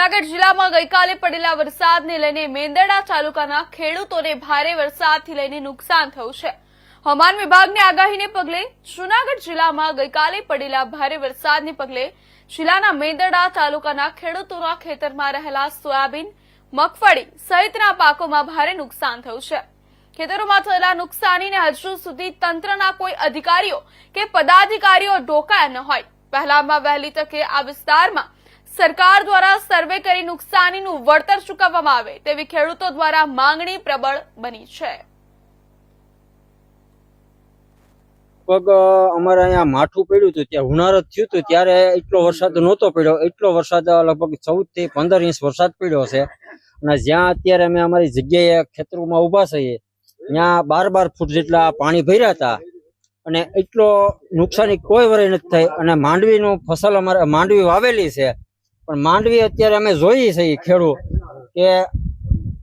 જૂનાગઢ જિલ્લામાં ગઈકાલે પડેલા વરસાદને લઈને મેંદરડા તાલુકાના ખેડૂતોને ભારે વરસાદથી લઈને નુકસાન થયું છે. હવામાન વિભાગની આગાહીને પગલે જૂનાગઢ જિલ્લામાં ગઈકાલે પડેલા ભારે વરસાદને પગલે જિલ્લાના મેંદરડા તાલુકાના ખેડૂતોના ખેતરમાં રહેલા સોયાબીન, મગફળી સહિતના પાકોમાં ભારે નુકસાન થયું છે. ખેતરોમાં થયેલા નુકસાનીને હજુ સુધી તંત્રના કોઈ અધિકારીઓ કે પદાધિકારીઓ ઢોકાયા ન હોય. પહેલામાં વહેલી તકે આ વિસ્તારમાં સરકાર દ્વારા સર્વે કરી નુકસાનીનું વળતર ચૂકવવામાં આવે તેવી ખેડૂતો દ્વારા માંગણી પ્રબળ બની છે. લગભગ અમારે અહીંયા માઠું પડ્યું હતું, ત્યાં હુનારત થયું હતું, ત્યારે એટલો વરસાદ નહોતો પડ્યો. એટલો વરસાદ લગભગ ચૌદથી પંદર ઇંચ વરસાદ પડ્યો છે. અને જ્યાં અત્યારે અમે અમારી જગ્યાએ ખેતરોમાં ઊભા છીએ, ત્યાં બાર બાર ફૂટ જેટલા પાણી ભર્યા હતા. અને એટલો નુકસાની કોઈ વરે નથી થઈ. અને માંડવીનું ફસલ અમારે, માંડવી વાવેલી છે. પણ માંડવી અત્યારે અમે જોઈએ છીએ ખેડૂત કે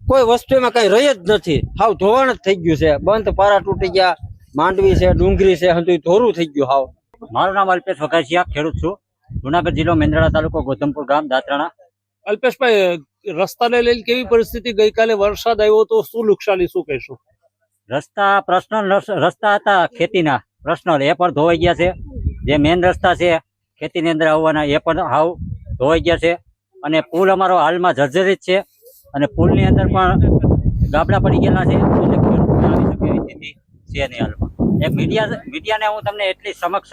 કોઈ વસ્તુ એમાં કઈ રહી જ નથી. હાવ ધોવાણ જ થઈ ગયું છે. બંધ પારા તૂટી ગયા માંડવી છે ડુંગરી છે હજુ ધોરું થઈ ગયું હાવ. મારું નામ અલ્પેશ વઘાસિયા ખેડૂત છું. જુનાગઢ જિલ્લો મેંદરડા તાલુકો ગોધમપુર ગામ દાત્રાણા. અલ્પેશભાઈ રસ્તાને લઈને કેવી પરિસ્થિતિ? ગઈકાલે વરસાદ આવ્યો તો શું નુકસાની શું કહેશું? રસ્તા પ્રશ્નલ રસ્તા હતા ખેતીના. પ્રશ્નલ એ પણ ધોવાઈ ગયા છે. જે મેઇન રસ્તા છે ખેતીની અંદર આવવાના એ પણ હાવ ધોવાઈ ગયા છે. અને પુલ અમારો હાલમાં જર્જરિત છે. અને પુલની અંદર પણ ગાબડા પડી ગયેલા છે. નહીં હાલમાં. એક મીડિયા મીડિયાને હું તમને એટલી સમક્ષ